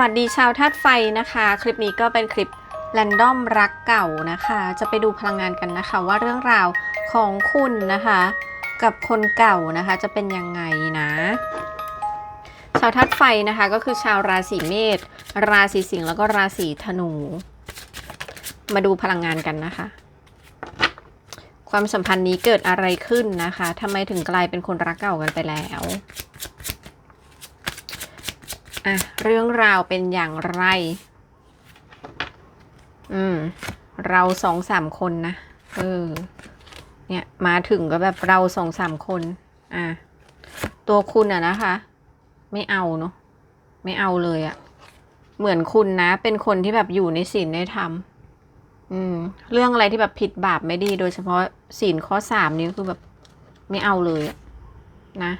วัสดีชาวธาตุไฟนะคะ คลิปนี้ก็เป็นคลิปแรนดอมรักเก่านะคะ จะไปดูพลังงานกันนะคะว่าเรื่องราวของคุณนะคะ กับคนเก่านะคะจะเป็นยังไงนะ ชาวธาตุไฟนะคะก็คือชาวราศีเมษราศีสิงห์แล้วก็ราศีธนู มาดูพลังงานกันนะคะ ความสัมพันธ์นี้เกิดอะไรขึ้นนะคะทำไมถึงกลายเป็นคนรักเก่ากันไปแล้ว อะ เรื่องราวเป็นอย่างไร อืม เราสองสามคนนะ เออ เนี่ยมาถึงก็แบบเราสองสามคน อะ ตัวคุณอะนะคะ ไม่เอาเนาะ ไม่เอาเลยอะ เหมือนคุณนะ เป็นคนที่แบบอยู่ในศีลในธรรม อืม เรื่องอะไรที่แบบผิดบาปไม่ดี โดยเฉพาะศีลข้อสามนี้คือแบบไม่เอาเลยอะนะ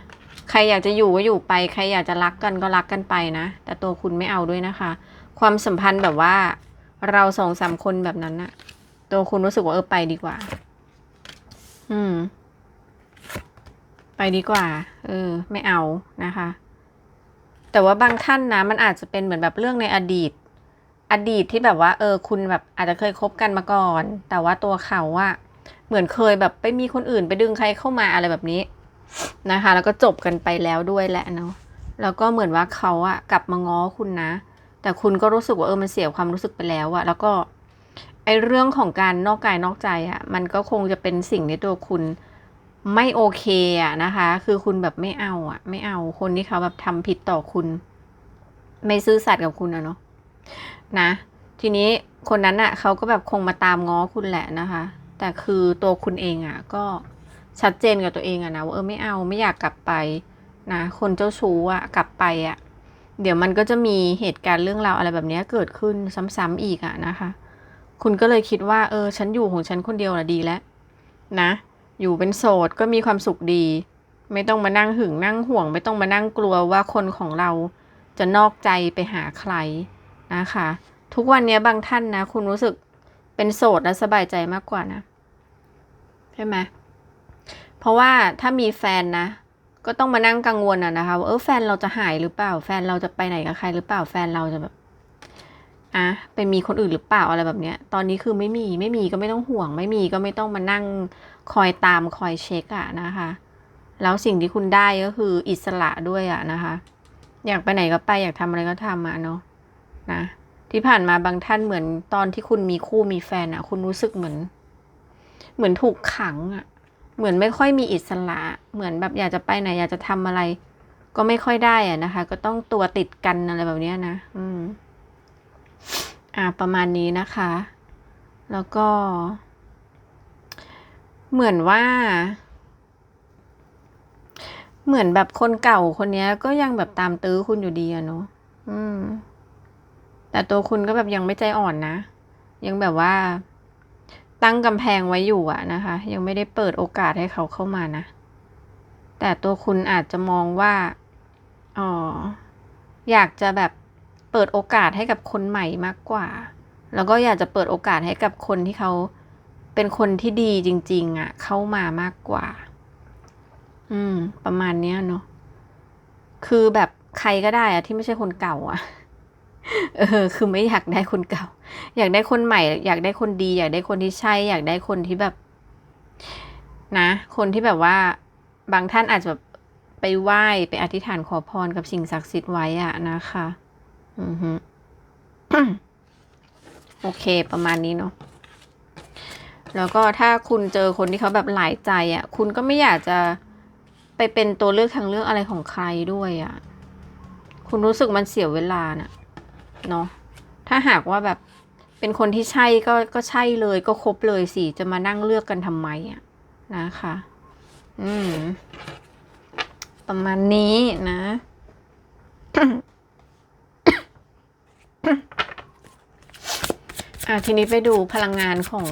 ใครอยากจะอยู่ก็อยู่ไป ใครอยากจะรักกันก็รักกันไปนะ แต่ตัวคุณไม่เอาด้วยนะคะ ความสัมพันธ์แบบว่า เราสองสามคนแบบนั้นนะตัวคุณรู้สึกว่าเออไปดีกว่า อืม ไปดีกว่า เออ ไม่เอานะคะ แต่ว่าบางท่านนะ มันอาจจะเป็นเหมือนแบบเรื่องในอดีต อดีตที่แบบว่า เออ คุณแบบอาจจะเคยคบกันมาก่อน แต่ว่าตัวเขาว่าเหมือนเคยแบบไปมีคนอื่นไปดึงใครเข้ามาอะไรแบบนี้ นะคะ แล้วก็จบกันไปแล้วด้วยแหละเนาะแล้วก็เหมือนว่าเขาอะกลับมาง้อคุณนะ แต่คุณก็รู้สึกว่าเออมันเสียความรู้สึกไปแล้วอะแล้วก็ไอเรื่องของการนอกกายนอกใจอะมันก็คงจะเป็นสิ่งในตัวคุณไม่โอเคอะนะคะ คือคุณแบบไม่เอาอะไม่เอาคนที่เขาแบบทำผิดต่อคุณ ไม่ซื่อสัตย์กับคุณอะเนาะนะ ทีนี้คนนั้นอะเขาก็แบบคงมาตามง้อคุณแหละนะคะ แต่คือตัวคุณเองอะก็ ชัดเจนกับตัวเองอะนะว่าเออไม่เอาไม่อยากกลับไปนะคนเจ้าชู้อะกลับไปอะเดี๋ยวมันก็จะมีเหตุการณ์เรื่องราวอะไรแบบนี้เกิดขึ้นซ้ำๆอีกอะนะคะ คุณก็เลยคิดว่า เออ ฉันอยู่ของฉันคนเดียวละดีแล้วนะ อยู่เป็นโสดก็มีความสุขดี ไม่ต้องมานั่งหึงนั่งห่วง ไม่ต้องมานั่งกลัวว่าคนของเราจะนอกใจไปหาใครนะคะ ทุกวันนี้บางท่านนะ คุณรู้สึกเป็นโสดและสบายใจมากกว่านะใช่ไหม เพราะว่าถ้ามีแฟนนะ ก็ต้องมานั่งกังวลอะนะคะว่าเออแฟนเราจะหายหรือเปล่า แฟนเราจะไปไหนกับใครหรือเปล่าแฟนเราจะแบบอะไปมีคนอื่นหรือเปล่าอะไรแบบเนี้ย ตอนนี้คือไม่มีไม่มีก็ไม่ต้องห่วง ไม่มีก็ไม่ต้องมานั่งคอยตามคอยเช็คอะนะคะ แล้วสิ่งที่คุณได้ก็คืออิสระด้วยอะนะคะ อยากไปไหนก็ไปอยากทำอะไรก็ทำอะเนาะนะ ที่ผ่านมาบางท่านเหมือนตอนที่คุณมีคู่มีแฟนอะคุณรู้สึกเหมือน เหมือนถูกขังอะ เหมือนไม่ค่อยมีอิสระ เหมือนแบบอยากจะไปไหน อยากจะทำอะไร ก็ไม่ค่อยได้อะนะคะ ก็ต้องตัวติดกันอะไรแบบเนี้ยนะ อืม อ่า ประมาณนี้นะคะ แล้วก็ เหมือนว่า เหมือนแบบคนเก่าคนนี้ก็ยังแบบตามตื้อคุณอยู่ดีอะเนาะ อืม แต่ตัวคุณก็แบบยังไม่ใจอ่อนนะ ยังแบบว่า ตั้งกำแพงไว้อยู่อะนะคะ ยังไม่ได้เปิดโอกาสให้เขาเข้ามานะ แต่ตัวคุณอาจจะมองว่าอ๋ออยากจะแบบเปิดโอกาสให้กับคนใหม่มากกว่า แล้วก็อยากจะเปิดโอกาสให้กับคนที่เขาเป็นคนที่ดีจริง ๆอะเข้ามามากกว่า อืม ประมาณเนี้ยเนาะคือแบบใครก็ได้อะที่ไม่ใช่คนเก่าอะ เออ คือไม่อยากได้คนเก่า อยากได้คนใหม่ อยากได้คนดี อยากได้คนที่ใช่ อยากได้คนที่แบบ นะ คนที่แบบว่า บางท่านอาจจะแบบไปไหว้ไปอธิษฐานขอพรกับสิ่งศักดิ์สิทธิ์ไว้อะนะคะ อือฮึโอเค ประมาณนี้เนาะแล้วก็ถ้าคุณเจอคนที่เขาแบบหลายใจอะ่ะ คุณก็ไม่อยากจะไปเป็นตัวเลือกทางเลือกอะไรของใครด้วยอะ่ะ คุณรู้สึกมันเสียเวลาน่ะ เนาะถ้าหากว่าแบบเป็นคนที่ใช่ก็ก็ใช่เลยก็ครบเลยสิจะมานั่งเลือกกันทำไมอะนะคะ อืม ประมาณนี้นะอะทีนี้ไปดูพลังงานของ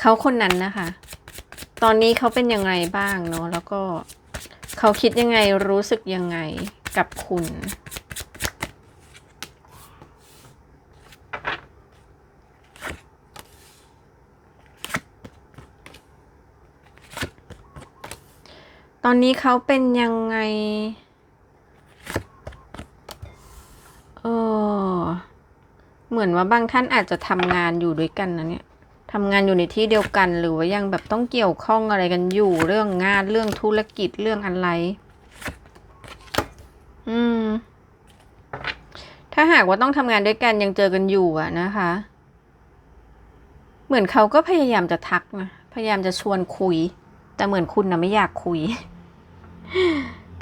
เขาคนนั้นนะคะ ตอนนี้เขาเป็นยังไงบ้างเนาะแล้วก็เขาคิดยังไงรู้สึกยังไงกับคุณ ตอนนี้เขาเป็นยังไง เออ เหมือนว่าบางท่านอาจจะทำงานอยู่ด้วยกันนะเนี่ยทำงานอยู่ในที่เดียวกันหรือว่ายังแบบต้องเกี่ยวข้องอะไรกันอยู่เรื่องงานเรื่องธุรกิจเรื่องอะไร อืม ถ้าหากว่าต้องทำงานด้วยกันยังเจอกันอยู่อะนะคะ เหมือนเขาก็พยายามจะทักนะ พยายามจะชวนคุย แต่เหมือนคุณนะไม่อยากคุย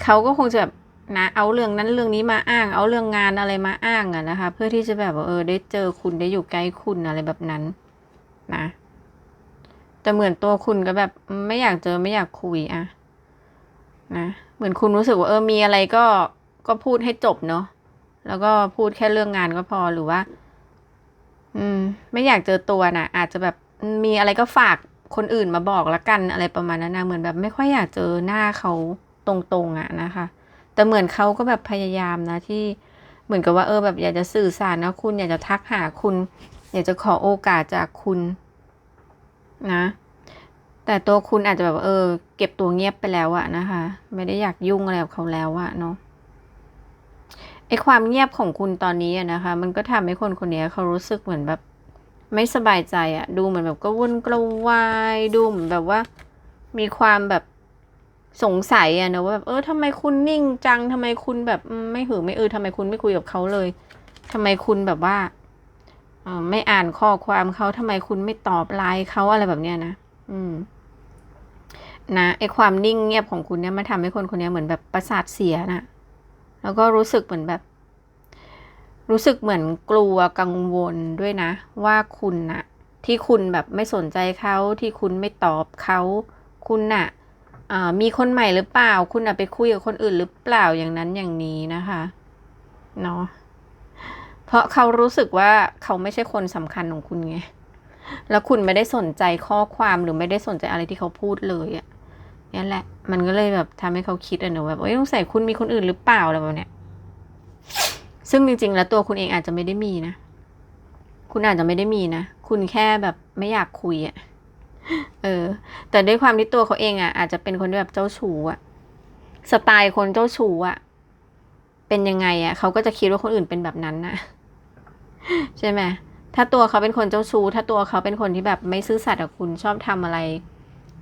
เขาก็คงจะแบบนะเอาเรื่องนั้นเรื่องนี้มาอ้าง เอาเรื่องงานอะไรมาอ้างอะนะคะ เพื่อที่จะแบบเออได้เจอคุณได้อยู่ใกล้คุณอะไรแบบนั้น นะ แต่เหมือนตัวคุณก็แบบไม่อยากเจอไม่อยากคุยอะนะเหมือนคุณรู้สึกว่าเออมีอะไรก็ก็พูดให้จบเนาะแล้วก็พูดแค่เรื่องงานก็พอหรือว่า อืม ไม่อยากเจอตัวนะอาจจะแบบมีอะไรก็ฝาก คนอื่นมาบอกละกันอะไรประมาณนั้นนะเหมือนแบบไม่ค่อยอยากเจอหน้าเขาตรงๆอะนะคะ แต่เหมือนเขาก็แบบพยายามนะที่เหมือนกับว่าเออแบบอยากจะสื่อสารนะคุณอยากจะทักหาคุณ อยากจะขอโอกาสจากคุณนะ แต่ตัวคุณอาจจะแบบเออ เก็บตัวเงียบไปแล้วอะนะคะ ไม่ได้อยากยุ่งอะไรกับเขาแล้วอะเนาะไอความเงียบของคุณตอนนี้อะนะคะ มันก็ทำให้คนคนนี้เขารู้สึกเหมือนแบบ ไม่สบายใจอะดูเหมือนแบบก็วุ่นกระวายดูเหมือนแบบว่า มีความแบบสงสัยอะนะว่าแบบเออทำไมคุณนิ่งจังทำไมคุณแบบไม่หือไม่เออทำไมคุณไม่คุยกับเขาเลยทำไมคุณแบบว่าออไม่อ่านข้อความเขาทำไมคุณไม่ตอบไลน์เขาอะไรแบบเนี้ยนะ อืม นะไอความนิ่งเงียบของคุณเนี่ยมันทำให้คนคนนี้เหมือนแบบประสาทเสียนะแล้วก็รู้สึกเหมือนแบบ รู้สึกเหมือนกลัวกังวลด้วยนะ ว่าคุณนะที่คุณแบบไม่สนใจเขาที่คุณไม่ตอบเขาคุณน่ะอ่ามีคนใหม่หรือเปล่า คุณน่ะไปคุยกับคนอื่นหรือเปล่าอย่างนั้นอย่างนี้นะคะเนาะเพราะเขารู้สึกว่าเขาไม่ใช่คนสำคัญของคุณไงแล้วคุณไม่ได้สนใจข้อความหรือไม่ได้สนใจอะไรที่เขาพูดเลยอะนั่แหละ มันก็เลยแบบทำให้เขาคิดอะเนอะแบบเอ้ยต้องใส่คุณมีคนอื่นหรือเปล่าอะไรแบบเนี้ย ซึ่งจริง ๆ แล้วตัวคุณเองอาจจะไม่ได้มีนะ คุณอาจจะไม่ได้มีนะ คุณแค่แบบไม่อยากคุยอะเออ แต่ด้วยความที่ตัวเขาเองอะอาจจะเป็นคนแบบเจ้าชู้อะสไตล์คนเจ้าชู้อะเป็นยังไงอะเขาก็จะคิดว่าคนอื่นเป็นแบบนั้นนะใช่ไหมถ้าตัวเขาเป็นคนเจ้าชู้ ถ้าตัวเขาเป็นคนที่แบบไม่ซื่อสัตย์กับคุณชอบทำอะไร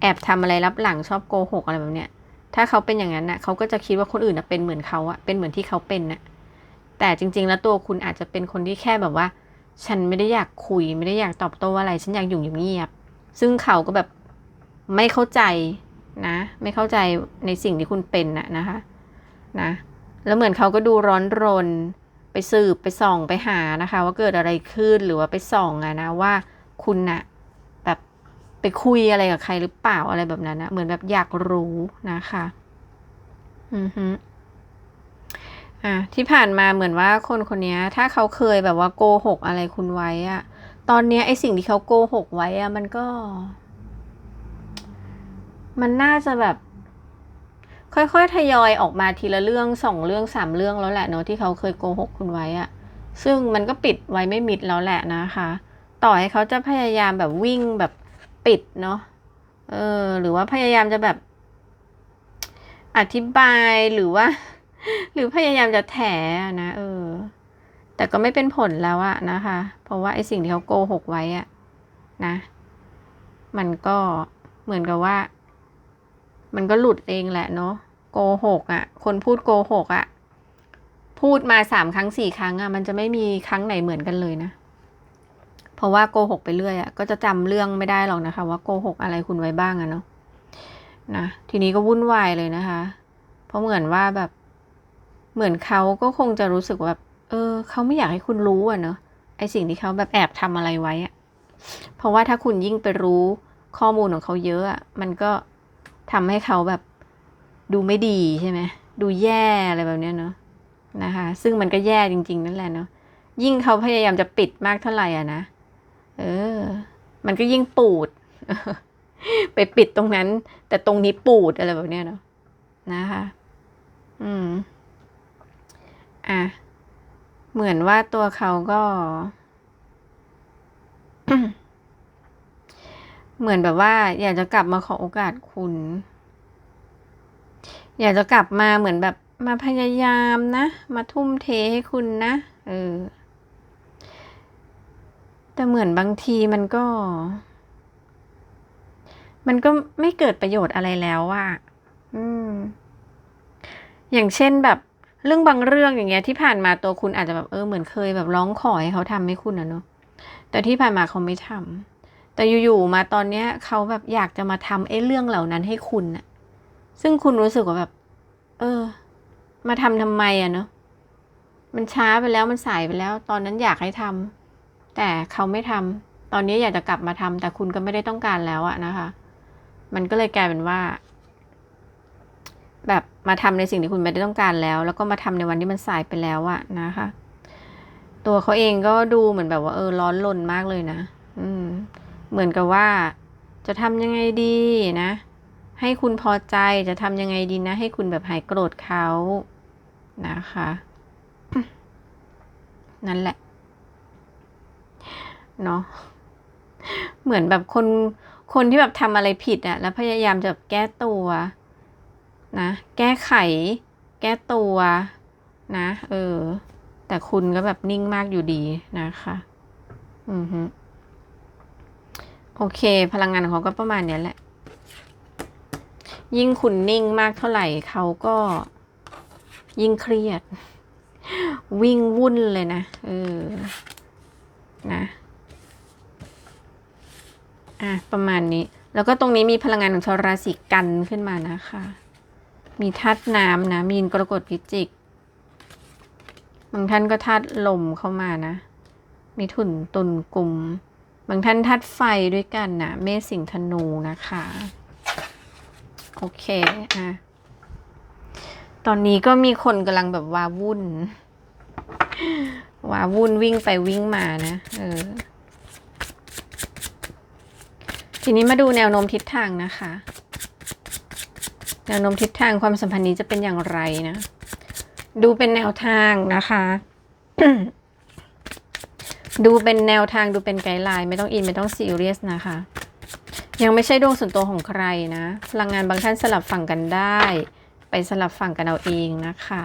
แอบทำอะไรรับหลังชอบโกหกอะไรแบบเนี้ย ถ้าเขาเป็นอย่างนั้นน่ะ เขาก็จะคิดว่าคนอื่นนะเป็นเหมือนเขาอะเป็นเหมือนที่เขาเป็นน่ะ แต่จริง ๆ แล้วตัวคุณอาจจะเป็นคนที่แค่แบบว่า ฉันไม่ได้อยากคุย ไม่ได้อยากตอบโต้อะไร ฉันอยากอยู่เงียบๆซึ่งเขาก็แบบไม่เข้าใจนะ ไม่เข้าใจในสิ่งที่คุณเป็นน่ะนะคะนะแล้วเหมือนเขาก็ดูร้อนรน ไปสืบไปส่องไปหานะคะ ว่าเกิดอะไรขึ้นหรือว่าไปส่องอะนะว่าคุณน่ะแบบไปคุยอะไรกับใครหรือเปล่าอะไรแบบนั้นนะเหมือนแบบอยากรู้นะคะ อือฮึ อะที่ผ่านมาเหมือนว่าคนคนนี้ถ้าเขาเคยแบบว่าโกหกอะไรคุณไว้อะตอนเนี้ยไอสิ่งที่เขาโกหกไว้อะมันก็ มันน่าจะแบบ ค่อยๆทยอยออกมาทีละเรื่องสองเรื่องสามเรื่องแล้วแหละเนาะที่เขาเคยโกหกคุณไว้อะซึ่งมันก็ปิดไว้ไม่มิดแล้วแหละนะคะ ต่อให้เขาจะพยายามแบบวิ่งแบบปิดเนาะเออ หรือว่าพยายามจะแบบ อธิบายหรือว่า หรือพยายามจะแถนะเออ แต่ก็ไม่เป็นผลแล้วอะนะคะ เพราะว่าไอ้สิ่งที่เขาโกหกไว้อะนะ มันก็เหมือนกับว่า มันก็หลุดเองแหละเนาะโกหกอะคนพูดโกหกอะพูดมาสามครั้งสี่ครั้งอะมันจะไม่มีครั้งไหนเหมือนกันเลยนะเพราะว่าโกหกไปเรื่อยอะก็จะจำเรื่องไม่ได้หรอกนะคะ ว่าโกหกอะไรคุณไว้บ้างอะเนาะนะทีนี้ก็วุ่นวายเลยนะคะ เพราะเหมือนว่าแบบ เหมือนเขาก็คงจะรู้สึกแบบเออเขาไม่อยากให้คุณรู้อะเนาะไอสิ่งที่เขาแบบแอบทำอะไรไว้อะเพราะว่าถ้าคุณยิ่งไปรู้ข้อมูลของเขาเยอะอะมันก็ทำให้เขาแบบดูไม่ดีใช่ไหมดูแย่อะไรแบบเนี้ยเนาะนะคะ ซึ่งมันก็แย่จริง ๆ นั่นแหละเนาะยิ่งเขาพยายามจะปิดมากเท่าไหร่อะนะเออ มันก็ยิ่งปูด ไปปิดตรงนั้น แต่ตรงนี้ปูดอะไรแบบเนี้ยเนาะนะคะ อืม อะ เหมือนว่าตัวเขาก็ เหมือนแบบว่า อยากจะกลับมาขอโอกาสคุณ อยากจะกลับมาเหมือนแบบมาพยายามนะ มาทุ่มเทให้คุณนะ เออ แต่เหมือนบางทีมันก็ มันก็ไม่เกิดประโยชน์อะไรแล้วอะอืม อย่างเช่นแบบ เรื่องบางเรื่องอย่างเงี้ยที่ผ่านมาตัวคุณอาจจะแบบเออเหมือนเคยแบบร้องขอให้เขาทำให้คุณนะเนาะแต่ที่ผ่านมาเขาไม่ทำแต่อยู่ๆมาตอนเนี้ยเขาแบบอยากจะมาทำไอ้เรื่องเหล่านั้นให้คุณนะซึ่งคุณรู้สึกว่าแบบ เออ มาทำทำไมอะเนาะมันช้าไปแล้วมันสายไปแล้ว ตอนนั้นอยากให้ทำแต่เขาไม่ทำตอนนี้อยากจะกลับมาทำแต่คุณก็ไม่ได้ต้องการแล้วอะนะคะ มันก็เลยกลายเป็นว่า แบบมาทำในสิ่งที่คุณไม่ได้ต้องการแล้ว แล้วก็มาทำในวันที่มันสายไปแล้วอะนะคะ ตัวเขาเองก็ดูเหมือนแบบว่าเออร้อนรนมากเลยนะ อืม เหมือนกับว่าจะทำยังไงดีนะ ให้คุณพอใจจะทำยังไงดีนะ ให้คุณแบบหายโกรธเขานะคะ นั่นแหละเนาะเหมือนแบบคนคนที่แบบทำอะไรผิดอะแล้วพยายามจะแบบแก้ตัว นะ แก้ไข แก้ตัวนะ เออ แต่คุณก็แบบนิ่งมากอยู่ดีนะคะ อือฮึโอเค พลังงานของเขาก็ประมาณนี้แหละ ยิ่งคุณนิ่งมากเท่าไหร่เขาก็ ยิ่งเครียด วิ่งวุ่นเลยนะ เออ นะอะ ประมาณนี้ แล้วก็ตรงนี้มีพลังงานของชาวราศีกันขึ้นมานะคะ มีธาตุน้ำนะ มีนกรกฎพิจิก บางท่านก็ธาตุลมเข้ามานะ มีถุนตุนกลุ่ม บางท่านธาตุไฟด้วยกันนะ เมษสิงธนูนะคะ โอเคอะตอนนี้ก็มีคนกำลังแบบวาวุ่น วาวุ่นวิ่งไปวิ่งมานะ เออ ทีนี้มาดูแนวโน้มทิศทางนะคะ แนวโน้มทิศทางความสัมพันธ์นี้จะเป็นอย่างไรนะ ดูเป็นแนวทางนะคะ ดูเป็นแนวทางดูเป็นไกด์ไลน์ไม่ต้องอินไม่ต้องซีเรียสนะคะ ยังไม่ใช่ดวงส่วนตัวของใครนะ พลังงานบางท่านสลับฝั่งกันได้ ไปสลับฝั่งกันเอาเองนะคะ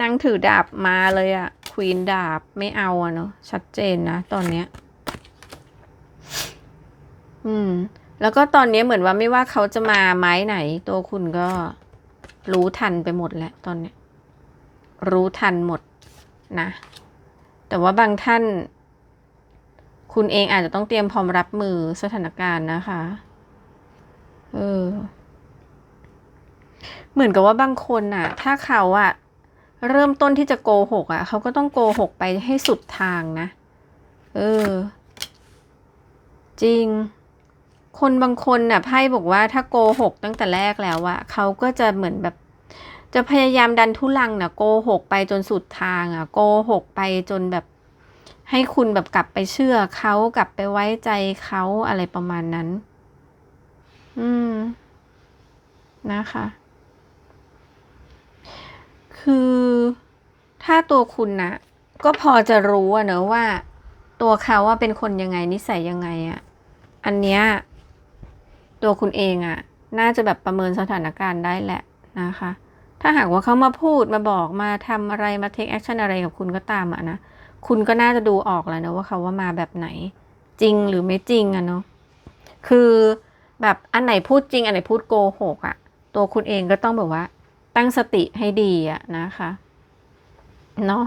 นั่งถือดาบมาเลยอะควีนดาบไม่เอาอะเนาะชัดเจนนะตอนเนี้ย อืม แล้วก็ตอนนี้เหมือนว่าไม่ว่าเขาจะมาไม้ไหน ตัวคุณก็รู้ทันไปหมดแล้วตอนนี้รู้ทันหมดนะ แต่ว่าบางท่าน คุณเองอาจจะต้องเตรียมพร้อมรับมือสถานการณ์นะคะ เออ เหมือนกับว่าบางคนน่ะ ถ้าเขาอะเริ่มต้นที่จะโกหกอะเขาก็ต้องโกหกไปให้สุดทางนะ เออ จริง คนบางคนน่ะไพ่บอกว่าถ้าโกหกตั้งแต่แรกแล้วอะเขาก็จะเหมือนแบบ จะพยายามดันทุลังน่ะโกหกไปจนสุดทางอะโกหกไปจนแบบ ให้คุณแบบกลับไปเชื่อเขากลับไปไว้ใจเขาอะไรประมาณนั้น อืม นะคะ คือถ้าตัวคุณนะก็พอจะรู้อะเนอะว่า ตัวเขาว่าเป็นคนยังไงนิสัยยังไงอะอันเนี้ย ตัวคุณเองอะน่าจะแบบประเมินสถานการณ์ได้แหละนะคะ ถ้าหากว่าเขามาพูดมาบอกมาทำอะไรมาเทคแอคชั่นอะไรกับคุณก็ตามอะนะ คุณก็น่าจะดูออกแล้วนะว่าเขาว่ามาแบบไหน จริงหรือไม่จริงอะเนาะ คือแบบอันไหนพูดจริง อันไหนพูดโกหกอะตัวคุณเองก็ต้องแบบว่า ตั้งสติให้ดีอะนะคะเนาะ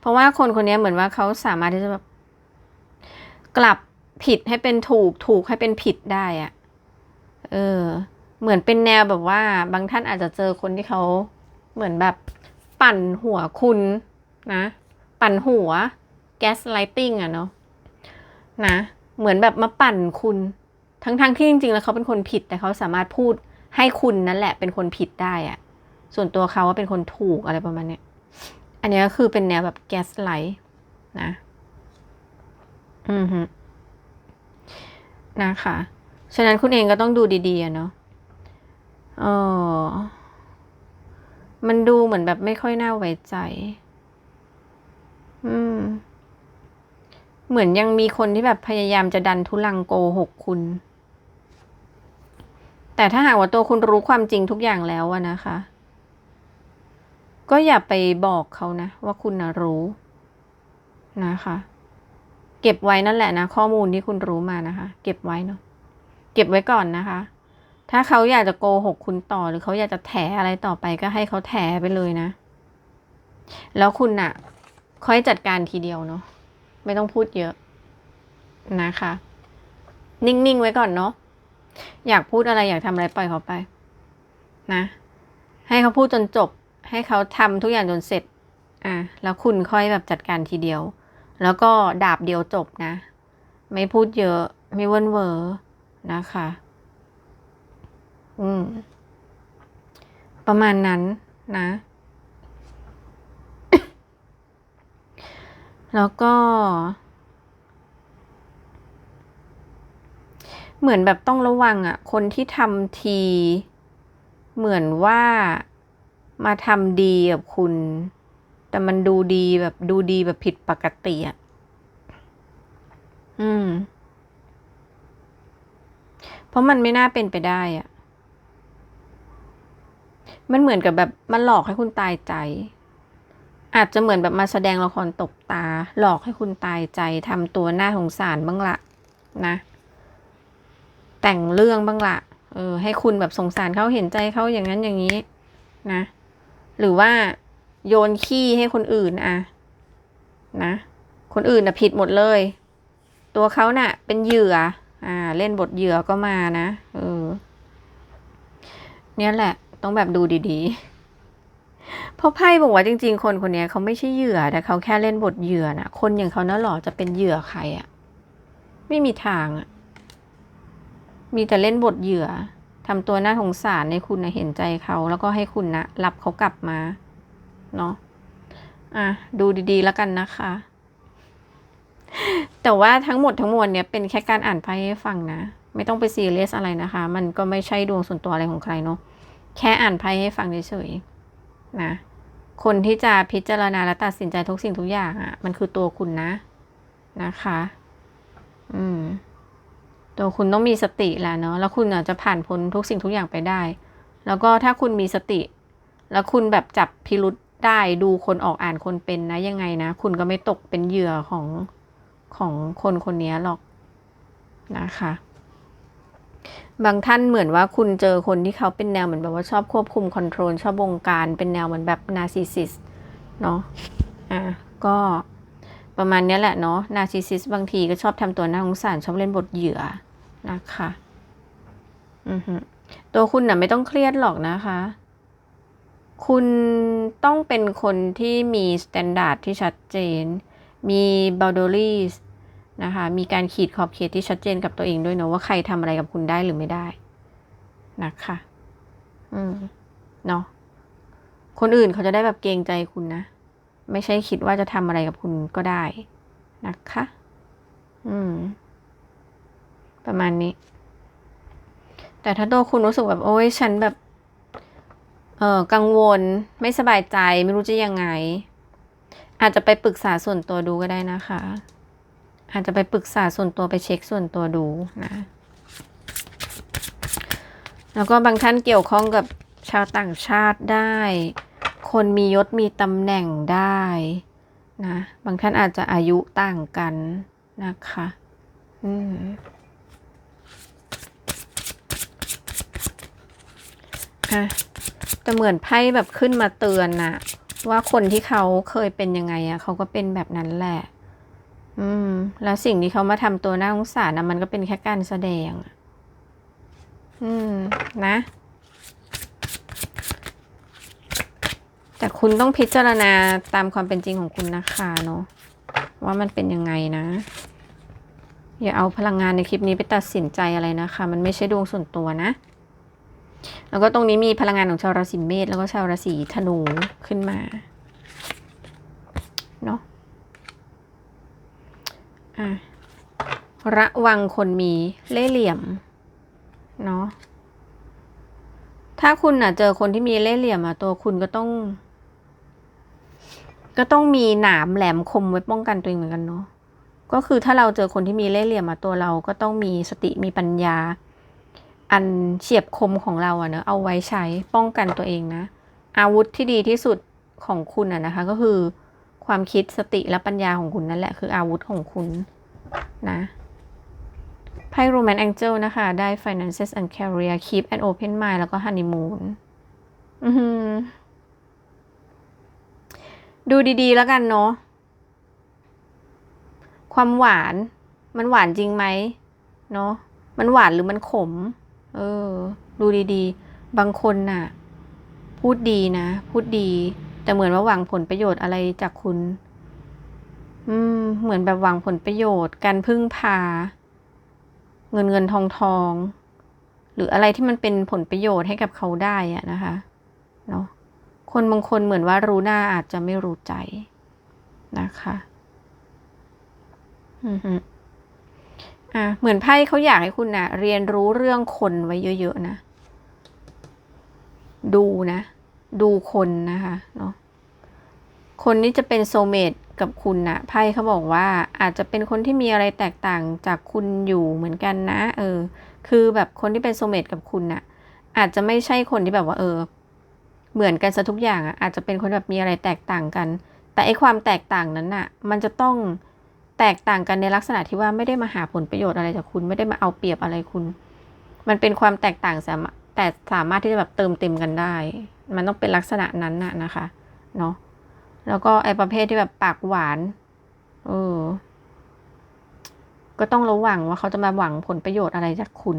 เพราะว่าคนคนนี้เหมือนว่าเขาสามารถที่จะแบบกลับ ผิดให้เป็นถูกถูกให้เป็นผิดได้อะเออ เหมือนเป็นแนวแบบว่า บางท่านอาจจะเจอคนที่เขาเหมือนแบบปั่นหัวคุณนะ ปั่นหัวแก๊สไลติงอะเนาะนะ เหมือนแบบมาปั่นคุณ ทั้งๆทที่จริงๆ แล้วเขาเป็นคนผิดแต่เขาสามารถพูดให้คุณนั่นแหละเป็นคนผิดได้อะส่วนตัวเขาว่าเป็นคนถูกอะไรประมาณเนี้ย อันนี้ก็คือเป็นแนวแบบแก๊สไลท์นะ อือฮึ นะคะ ฉะนั้นคุณเองก็ต้องดูดีๆเนาะเออมันดูเหมือนแบบไม่ค่อยน่าไว้ใจ อืม เหมือนยังมีคนที่แบบพยายามจะดันทุลังโกหกคุณ แต่ถ้าหากว่าตัวคุณรู้ความจริงทุกอย่างแล้วอะนะคะ ก็อย่าไปบอกเขานะ ว่าคุณนะรู้นะคะ เก็บไว้นั่นแหละนะ ข้อมูลที่คุณรู้มานะคะ เก็บไว้เนาะเก็บไว้ก่อนนะคะ ถ้าเขาอยากจะโกหกคุณต่อหรือเขาอยากจะแถอะไรต่อไปก็ให้เขาแถไปเลยนะ แล้วคุณน่ะ ค่อยจัดการทีเดียวเนาะไม่ต้องพูดเยอะนะคะ นิ่งๆไว้ก่อนเนาะอยากพูดอะไรอยากทำอะไรปล่อยเขาไป นะ ให้เขาพูดจนจบ ให้เขาทำทุกอย่างจนเสร็จ อะแล้วคุณค่อยแบบจัดการทีเดียว แล้วก็ดาบเดียวจบนะ ไม่พูดเยอะ ไม่เว่นเวอร์นะคะ อืม ประมาณนั้นนะ แล้วก็ เหมือนแบบต้องระวังอะ่ะ คนที่ทำที เหมือนว่ามาทำดีกับคุณ แต่มันดูดีแบบดูดีแบบผิดปกติอะ่ะ อืม เพราะมันไม่น่าเป็นไปได้อะ่ะ มันเหมือนกับแบบมันหลอกให้คุณตายใจ อาจจะเหมือนแบบมาแสดงละครตบตา หลอกให้คุณตายใจทำตัวหน้าสงสารบ้างละนะ แต่งเรื่องบ้างละเออ ให้คุณแบบสงสารเขาเห็นใจเขาอย่างนั้นอย่างนี้ นะ หรือว่า โยนขี้ให้คนอื่นอะนะ คนอื่นน่ะผิดหมดเลย ตัวเขาน่ะ เป็นเหยื่อ อ่า เล่นบทเหยื่อก็มานะเออเนี่ยแหละ ต้องแบบดูดีๆ เพราะไพ่บอกว่าจริง ๆ คนคนนี้เขาไม่ใช่เหยื่อแต่เขาแค่เล่นบทเหยื่อนะคนอย่างเขาน่าหรอจะเป็นเหยื่อใครอะ่ะไม่มีทางอะ่ะมีแต่เล่นบทเหยื่อทำตัวน่าสงสารในคุณนะเห็นใจเขา แล้วก็ให้คุณนะรับเขากลับมา เนาะอะดูดีๆแล้วกันนะคะ แต่ว่าทั้งหมดทั้งมวลเนี่ยเป็นแค่การอ่านไพ่ให้ฟังนะ ไม่ต้องไปซีเรียสอะไรนะคะ มันก็ไม่ใช่ดวงส่วนตัวอะไรของใครเนาะแค่อ่านไพ่ให้ฟังเฉยๆนะคนที่จะพิจารณาและตัดสินใจทุกสิ่งทุกอย่างอะ่ะ มันคือตัวคุณนะนะคะ อืม ตัวคุณต้องมีสติแหละเนาะแล้วคุณอาจจะผ่านพ้นทุกสิ่งทุกอย่างไปได้ แล้วก็ถ้าคุณมีสติ แล้วคุณแบบจับพิรุษ ได้ดูคนออกอ่านคนเป็นนะยังไงนะ คุณก็ไม่ตกเป็นเหยื่อของของคนคนนี้หรอกนะคะ บางท่านเหมือนว่าคุณเจอคนที่เขาเป็นแนวเหมือนแบบว่าชอบควบคุมคอนโทรลชอบวงการเป็นแนวเหมือนแบบนาซิสซิสเนาะอะก็ประมาณนี้แหละเนาะนาซิสซิสบางทีก็ชอบทำตัวน่าสงสารชอบเล่นบทเหยื่อนะคะ อือฮึตัวคุณน่ะไม่ต้องเครียดหรอกนะคะ คุณต้องเป็นคนที่มีสแตนดาร์ดที่ชัดเจน มีบ o ล d อรี่นะคะ มีการขีดขอบเขตที่ชัดเจนกับตัวเองด้วยเนาะว่าใครทำอะไรกับคุณได้หรือไม่ได้ นะคะ อืม เนาะ คนอื่นเขาจะได้แบบเกรงใจคุณนะ ไม่ใช่คิดว่าจะทำอะไรกับคุณก็ได้ นะคะ อืม ประมาณนี้ แต่ถ้าตัวคุณรู้สึกแบบ โอ้ยฉันแบบ เออกังวลไม่สบายใจไม่รู้จะยังไง อาจจะไปปรึกษาส่วนตัวดูก็ได้นะคะ อาจจะไปปรึกษาส่วนตัวไปเช็คส่วนตัวดูนะ แล้วก็บางท่านเกี่ยวข้องกับชาวต่างชาติได้ คนมียศมีตำแหน่งได้นะบางท่านอาจจะอายุต่างกันนะคะ อืมอะ แต่เหมือนไพ่แบบขึ้นมาเตือนน่ะว่าคนที่เขาเคยเป็นยังไงอะเขาก็เป็นแบบนั้นแหละ อืม แล้วสิ่งที่เขามาทำตัวน่าสงสารนะมันก็เป็นแค่การแสดงอะอืม นะ แต่คุณต้องพิจารณาตามความเป็นจริงของคุณนะคะเนาะว่ามันเป็นยังไงนะ อย่าเอาพลังงานในคลิปนี้ไปตัดสินใจอะไรนะคะ มันไม่ใช่ดวงส่วนตัวนะ แล้วก็ตรงนี้มีพลังงานของชาวราศีเมษแล้วก็ชาวราศีธนูขึ้นมาเนาะอะระวังคนมีเล่ห์เหลี่ยมเนาะถ้าคุณอะเจอคนที่มีเล่ห์เหลี่ยมอะตัวคุณก็ต้อง ก็ต้องมีหนามแหลมคมไว้ป้องกันตัวเองเหมือนกันเนาะก็คือถ้าเราเจอคนที่มีเล่ห์เหลี่ยมอะตัวเราก็ต้องมีสติมีปัญญา อันเฉียบคมของเราอะเนอะเอาไว้ใช้ป้องกันตัวเองนะ อาวุธที่ดีที่สุดของคุณอะนะคะ ก็คือความคิดสติและปัญญาของคุณนั่นแหละคืออาวุธของคุณนะไพ่ Romance Angel นะคะ ได้ Finances and Career Keep an Open Mind แล้วก็ Honeymoon ดูดีๆ แล้วกันเนาะความหวานมันหวานจริงไหมเนาะมันหวานหรือมันขม เออ ดูดีๆ บางคนน่ะ พูดดีนะ พูดดี แต่เหมือนว่าหวังผลประโยชน์อะไรจากคุณ อืม เหมือนแบบหวังผลประโยชน์ การพึ่งพา เงินเงินทองทอง หรืออะไรที่มันเป็นผลประโยชน์ให้กับเขาได้อะนะคะ เนาะ คนบางคนเหมือนว่ารู้หน้าอาจจะไม่รู้ใจนะคะ อือฮึ อะเหมือนไพ่เขาอยากให้คุณนะเรียนรู้เรื่องคนไว้เยอะๆนะ ดูนะ ดูคนนะคะเนาะคนนี้จะเป็นโซเมตกับคุณนะไพ่เขาบอกว่าอาจจะเป็นคนที่มีอะไรแตกต่างจากคุณอยู่เหมือนกันนะ เออ คือแบบคนที่เป็นโซเมตกับคุณนะ่ะ อาจจะไม่ใช่คนที่แบบว่า เออ เหมือนกันซะทุกอย่างอะ่ะอาจจะเป็นคนแบบมีอะไรแตกต่างกัน แต่ไอความแตกต่างนั้นน่ะ มันจะต้อง แตกต่างกันในลักษณะที่ว่าไม่ได้มาหาผลประโยชน์อะไรจากคุณไม่ได้มาเอาเปรียบอะไรคุณ มันเป็นความแตกต่างสามแต่สามารถที่จะแบบเติมเต็มกันได้ มันต้องเป็นลักษณะนั้นน่ะนะคะเนาะแล้วก็ไอประเภทที่แบบปากหวานเออก็ต้องระวังว่าเขาจะมาหวังผลประโยชน์อะไรจากคุณ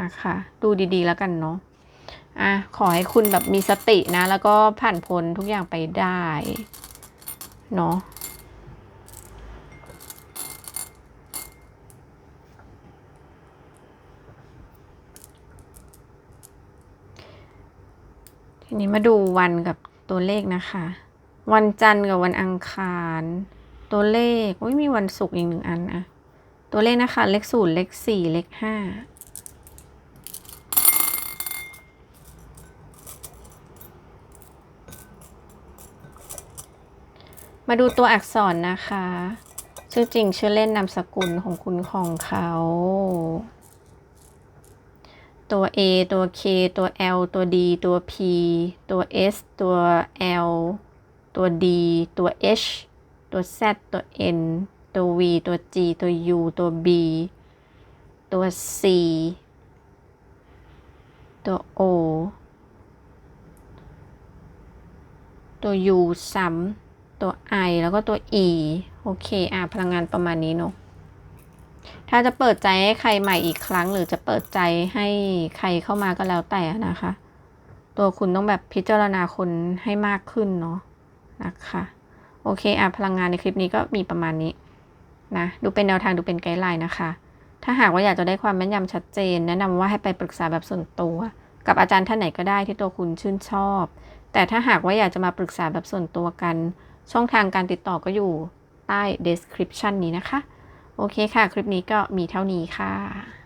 นะคะ ดูดีๆแล้วกันเนาะอะขอให้คุณแบบมีสตินะ แล้วก็ผ่านพ้นทุกอย่างไปได้ เนาะ ทีนี้มาดูวันกับตัวเลขนะคะ วันจันทร์กับวันอังคาร ตัวเลขโอ้ยมีวันศุกร์อีกหนึ่งอันอะตัวเลขนะคะ เลขศูนย์เลขสี่เลขห้ามาดูตัวอักษรนะคะ ชื่อจริงชื่อเล่นนามสกุลของคุณของเขา ตัว A ตัว K ตัว L ตัว D ตัว P ตัว S ตัว L ตัว D ตัว H ตัว Z ตัว N ตัว V ตัว G ตัว U ตัว B ตัว C ตัว O ตัว U ซ้ำตัว I แล้วก็ตัว E โอเค อะ พลังงานประมาณนี้เนอะ ถ้าจะเปิดใจให้ใครใหม่อีกครั้ง หรือจะเปิดใจให้ใครเข้ามาก็แล้วแต่นะคะ ตัวคุณต้องแบบพิจารณาคนให้มากขึ้นเนาะนะคะโอเคอะพลังงานในคลิปนี้ก็มีประมาณนี้นะดูเป็นแนวทางดูเป็นไกด์ไลน์นะคะ ถ้าหากว่าอยากจะได้ความแม่นยำชัดเจน แนะนำว่าให้ไปปรึกษาแบบส่วนตัว กับอาจารย์ท่านไหนก็ได้ที่ตัวคุณชื่นชอบ แต่ถ้าหากว่าอยากจะมาปรึกษาแบบส่วนตัวกัน ช่องทางการติดต่อก็อยู่ใต้ description นี้นะคะ โอเคค่ะ คลิปนี้ก็มีเท่านี้ค่ะ